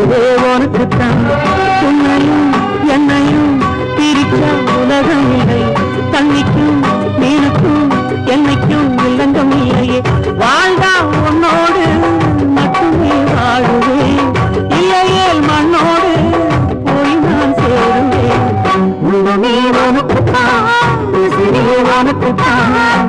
ஏதோ உனக்குத்தான் உன்னையும் என்னையும் பிரிக்க உலகம் இல்லை. தண்ணிக்கும் நீருக்கும் என்னைக்கும் வில்லங்கம் இல்லையே. வாழ்ந்தா உன்னோடு மட்டுமே வாழுவேன். இல்லையேல் மண்ணோடு போய் நான் சேருவேன். உன்னமே உனக்குத்தான் உனக்குத்தான்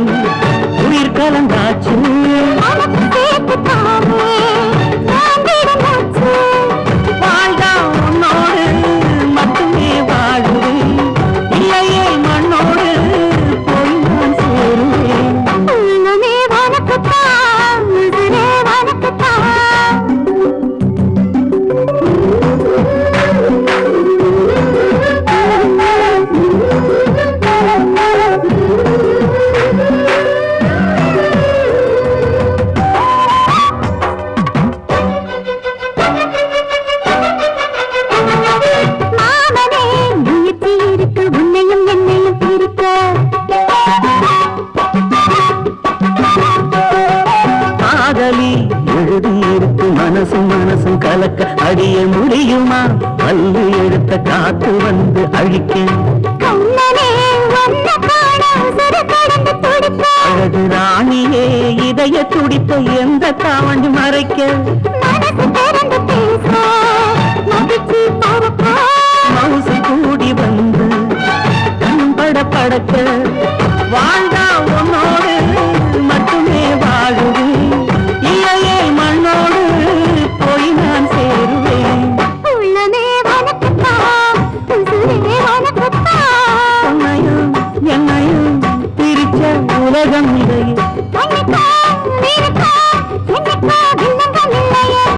எழுதி எடுத்து மனசும் மனசும் கலக்க அடிய முடியுமா? பல்லு எடுத்த காத்து வந்து அழிக்க. அழகு ராணியே இதய துடித்த எந்த தாவணி மறைக்க?